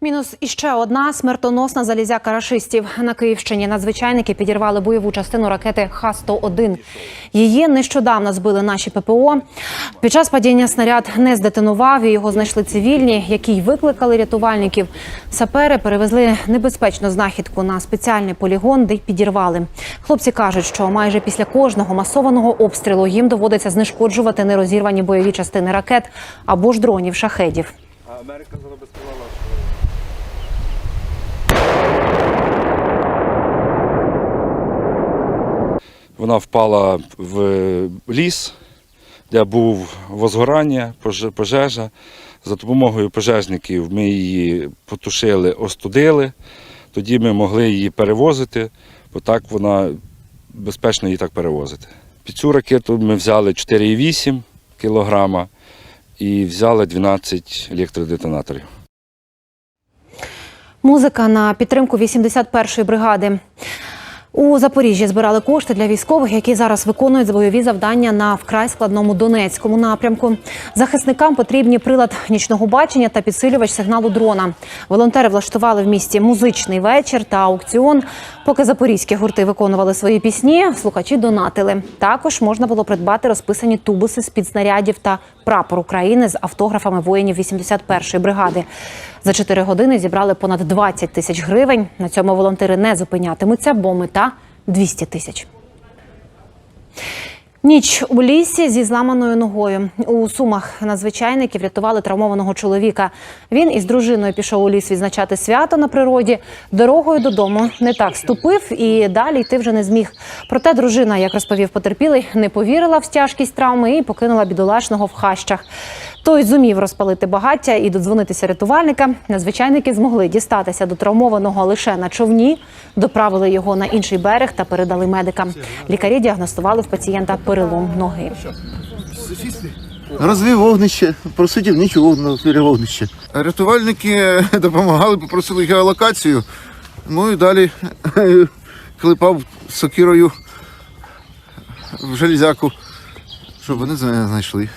Мінус іще одна смертоносна залізяка рашистів. На Київщині надзвичайники підірвали бойову частину ракети Х-101. Її нещодавно збили наші ППО. Під час падіння снаряд не здетонував і його знайшли цивільні, які й викликали рятувальників. Сапери перевезли небезпечну знахідку на спеціальний полігон, де й підірвали. Хлопці кажуть, що майже після кожного масованого обстрілу їм доводиться знешкоджувати нерозірвані бойові частини ракет або ж дронів шахедів. Америка зараз Вона впала в ліс, де був возгорання, пожежа. За допомогою пожежників ми її потушили, остудили. Тоді ми могли її перевозити, бо так вона безпечно її так перевозити. Під цю ракету ми взяли 4,8 кілограма і взяли 12 електродетонаторів. Музика на підтримку 81-ї бригади. У Запоріжжі збирали кошти для військових, які зараз виконують бойові завдання на вкрай складному Донецькому напрямку. Захисникам потрібні прилад нічного бачення та підсилювач сигналу дрона. Волонтери влаштували в місті музичний вечір та аукціон. Поки запорізькі гурти виконували свої пісні, слухачі донатили. Також можна було придбати розписані тубуси з під снарядів та прапор України з автографами воїнів 81-ї бригади. За 4 години зібрали понад 20 тисяч гривень. На цьому волонтери не зупинятимуться, бо мета 200 тисяч. Ніч у лісі зі зламаною ногою. У сумах надзвичайники врятували травмованого чоловіка. Він із дружиною пішов у ліс відзначати свято на природі. Дорогою додому не так ступив і далі йти вже не зміг. Проте дружина, як розповів потерпілий, не повірила в тяжкість травми і покинула бідолашного в хащах. Той зумів розпалити багаття і додзвонитися рятувальникам. Надзвичайники змогли дістатися до травмованого лише на човні, доправили його на інший берег та передали медикам. Лікарі діагностували в пацієнта перелом ноги. Розвів вогнище, просидів нічого на звірі вогнище. Рятувальники допомагали, попросили геолокацію. Ну і далі клепав сокирою в железяку, щоб вони знайшли.